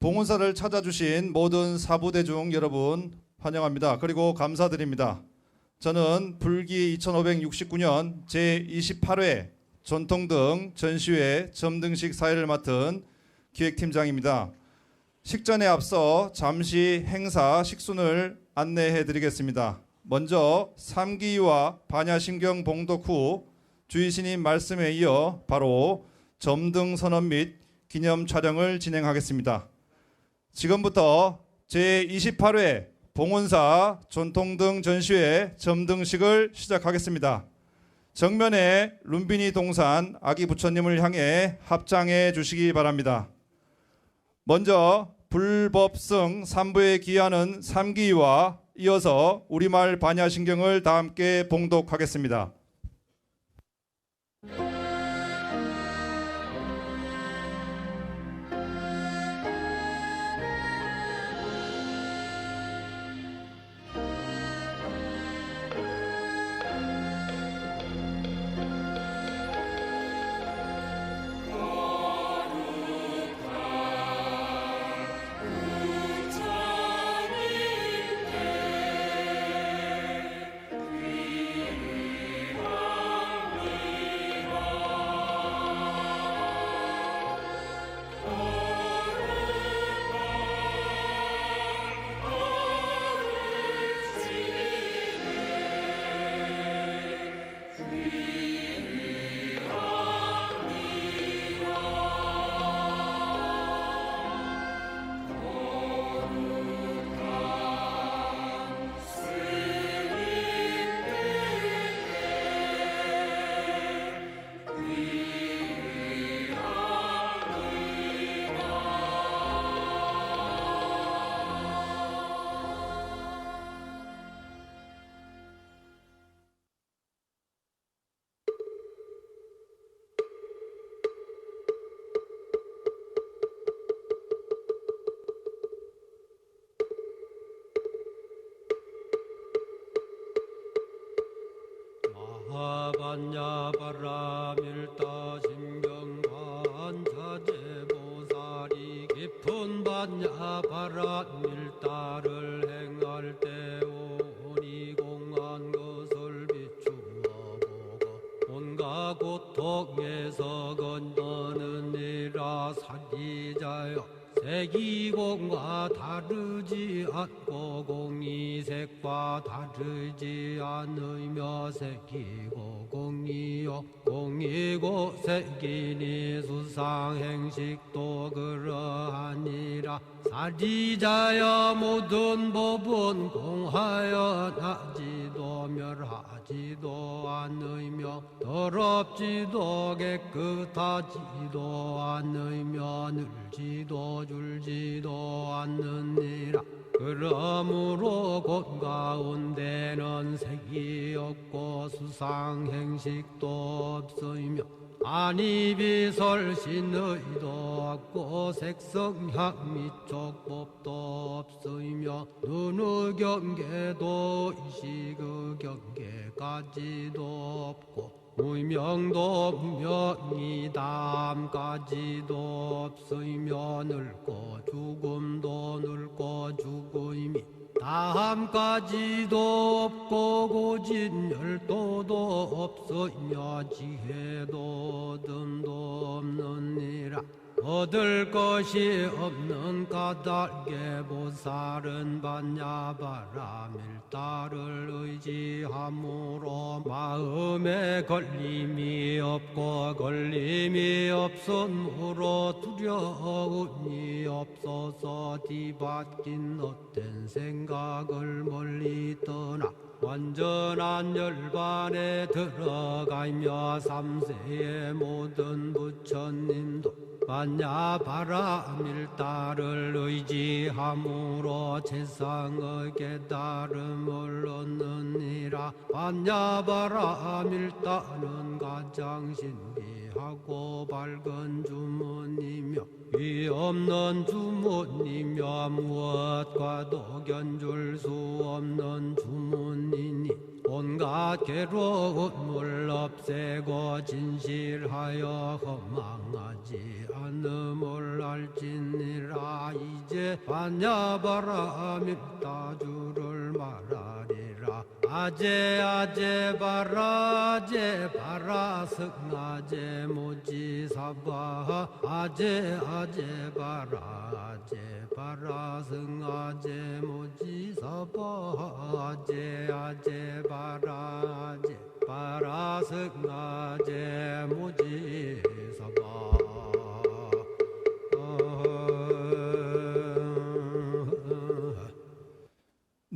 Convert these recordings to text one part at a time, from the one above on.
봉헌사를 찾아주신 모든 사부대중 여러분 환영합니다. 그리고 감사드립니다. 저는 불기 2569년 제28회 전통등 전시회 점등식 사회를 맡은 기획팀장입니다. 식전에 앞서 잠시 행사 식순을 안내해 드리겠습니다. 먼저 삼기와 반야신경 봉독 후 주의신님 말씀에 이어 바로 점등 선언 및 기념 촬영을 진행하겠습니다. 지금부터 제28회 봉헌사 전통등 전시회 점등식을 시작하겠습니다. 정면에 룸비니 동산 아기 부처님을 향해 합장해 주시기 바랍니다. 먼저 불법성 삼부에 기하는 삼기와 이어서 우리말 반야신경을 다 함께 봉독하겠습니다. 마하반야 바라밀다 신경관 자제보살이 깊은 반야 바라밀다를 행할 때 오니 공한 것을 비추어 보고 온갖 고통에서 건너느니라 사기자여 색이공과 다르지 않고 공이 색과 다르지 않으며 색이고 공이요 공이고 색이니 수상행식도 그러하니라. 사리자여 모든 법은 공하여 나지도 멸하지도 않으며 더럽지도 깨끗하지도 않으며 늘지도 줄지도 않느니라. 그러므로 곳 가운데는 색이 없고 수상 행식도 없으며 안이비설 신의도 없고 색성향 미촉법도 없으며 눈의 경계도 이식의 경계까지도 없고 무명도 무명이 담까지도 없으며 늙고 죽음도 늙고 죽음이 다함까지도 없고 고진 열도도 없으며 지혜도 듬도 없느니라 얻을 것이 없는 까닭에 보살은 반야바라밀다를 의지함으로 마음에 걸림이 없고 걸림이 없으므로 두려움이 없어서 뒤바뀐 헛된 생각을 멀리 떠나 완전한 열반에 들어가며 삼세의 모든 부처님도 반야 바라밀다를 의지함으로 세상의 깨달음을 얻느니라. 반야 바라밀다는 가장 신비하고 밝은 주문이며 위 없는 주문이며 무엇과도 견줄 수 없는 주문이니 온갖 괴로움을 없애고 진실하여 허망하지 않음을 알지니라. 이 아제 반야바라 밀다주를 말하리라 아제 아제 바라 아제 바라 승아제 모지사바 아제 아제 바라 아제 바라 승아제 모지사바 아제 아제 바라 아제 바라 승아제 모지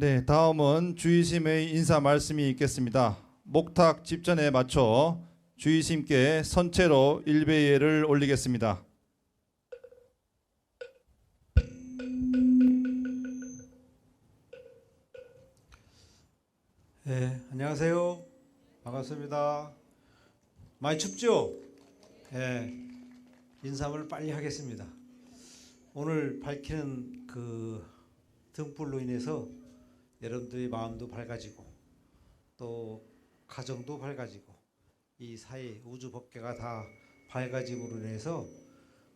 네, 다음은 주의심의 인사 말씀이 있겠습니다. 목탁 집전에 맞춰 주의심께 선체로 일배예를 올리겠습니다. 네, 안녕하세요. 반갑습니다. 많이 춥죠? 예, 인사를 빨리 하겠습니다. 오늘 밝히는 그 등불로 인해서 여러분들의 마음도 밝아지고 또 가정도 밝아지고 이 사회 우주 법계가 다 밝아짐으로 인해서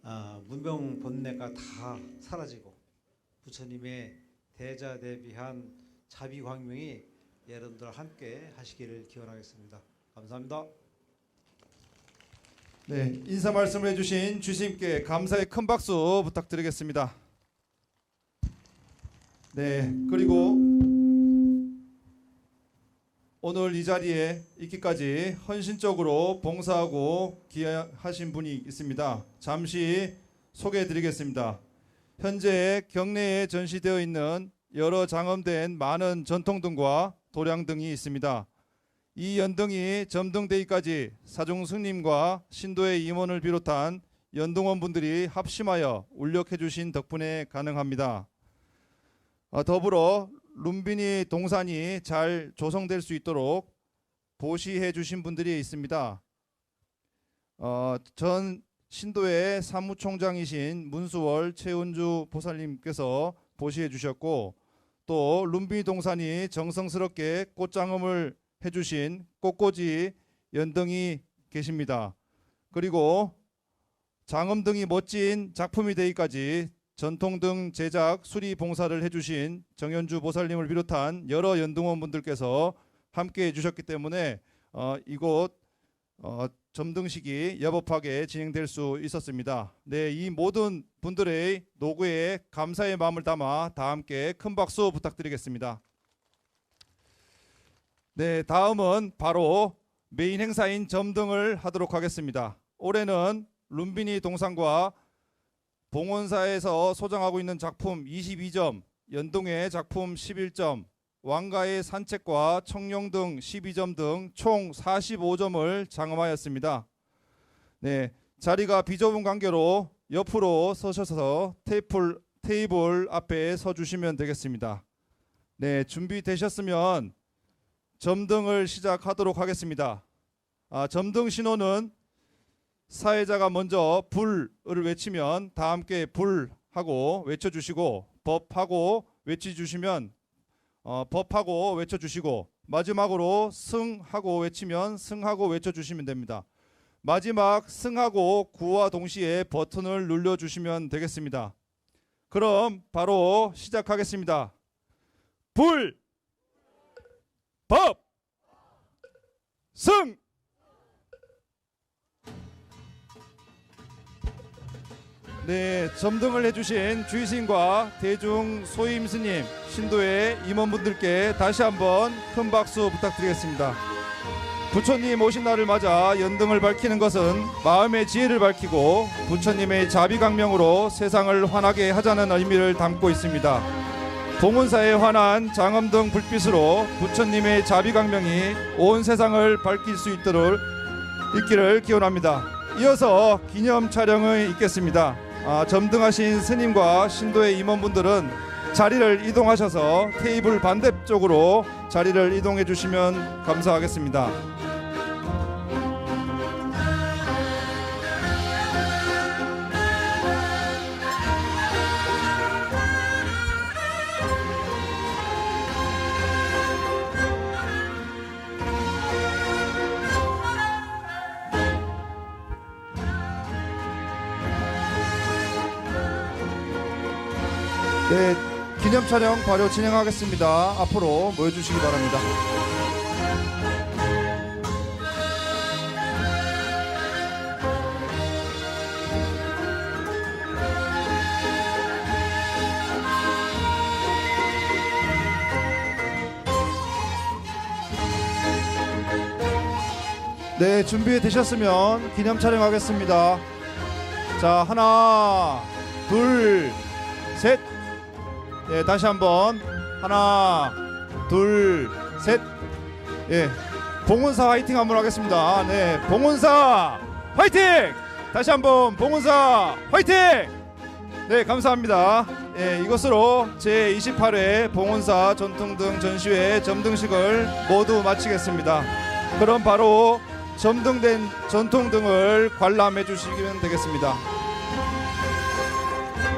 아, 문명 본내가 다 사라지고 부처님의 대자 대비한 자비 광명이 여러분들 함께 하시기를 기원하겠습니다. 감사합니다. 네, 인사 말씀을 해주신 주심께 감사의 큰 박수 부탁드리겠습니다. 네, 그리고 오늘 이 자리에 있기까지 헌신적으로 봉사하고 기여하신 분이 있습니다. 잠시 소개해 드리겠습니다. 현재 경내에 전시되어 있는 여러 장엄된 많은 전통등과 도량 등이 있습니다. 이 연등이 점등되기까지 사중스님과 신도의 임원을 비롯한 연등원분들이 합심하여 울력해 주신 덕분에 가능합니다. 어, 더불어 룸비니 동산이 잘 조성될 수 있도록 보시해 주신 분들이 있습니다. 어, 전 신도의 사무총장이신 문수월 최은주 보살님께서 보시해 주셨고 또 룸비니 동산이 정성스럽게 꽃장음을 해주신 꽃꽂이 연등이 계십니다. 그리고 장엄 등이 멋진 작품이 되기까지 전통 등 제작 수리 봉사를 해주신 정현주 보살님을 비롯한 여러 연등원 분들께서 함께 해 주셨기 때문에 어, 이곳 어, 점등식이 여법하게 진행될 수 있었습니다. 네, 이 모든 분들의 노고에 감사의 마음을 담아 다 함께 큰 박수 부탁드리겠습니다. 네, 다음은 바로 메인 행사인 점등을 하도록 하겠습니다. 올해는 룸비니 동상과 봉원사에서 소장하고 있는 작품 22점, 연동의 작품 11점, 왕가의 산책과 청룡 등 12점 등 총 45점을 장엄하였습니다. 네, 자리가 비좁은 관계로 옆으로 서셔서 테이블, 테이블 앞에 서 주시면 되겠습니다. 네, 준비되셨으면 점등을 시작하도록 하겠습니다. 아, 점등 신호는 사회자가 먼저 불을 외치면 다 함께 불 하고 외쳐 주시고 법하고 외치 주시면 어, 법하고 외쳐 주시고 마지막으로 승하고 외치면 승하고 외쳐 주시면 됩니다. 마지막 승하고 구와 동시에 버튼을 눌러 주시면 되겠습니다. 그럼 바로 시작하겠습니다. 불 법, 승. 네, 점등을 해주신 주의신과 대중 소임 스님, 신도의 임원분들께 다시 한번 큰 박수 부탁드리겠습니다. 부처님 오신 날을 맞아 연등을 밝히는 것은 마음의 지혜를 밝히고 부처님의 자비강명으로 세상을 환하게 하자는 의미를 담고 있습니다. 봉은사에 환한 장엄 등 불빛으로 부처님의 자비강명이 온 세상을 밝힐 수 있도록 있기를 기원합니다. 이어서 기념 촬영을 있겠습니다. 아, 점등하신 스님과 신도의 임원분들은 자리를 이동하셔서 테이블 반대쪽으로 자리를 이동해 주시면 감사하겠습니다. 네, 기념 촬영 바로 진행하겠습니다. 앞으로 모여주시기 바랍니다. 네, 준비 되셨으면 기념 촬영하겠습니다. 자, 하나, 둘, 셋. 예, 다시 한번 하나, 둘, 셋. 예, 봉은사 화이팅 한번 하겠습니다. 네, 봉은사 화이팅! 다시 한번 봉은사 화이팅! 네, 감사합니다. 예, 이것으로 제 28회 봉은사 전통 등 전시회 점등식을 모두 마치겠습니다. 그럼 바로 점등된 전통 등을 관람해 주시면 되겠습니다.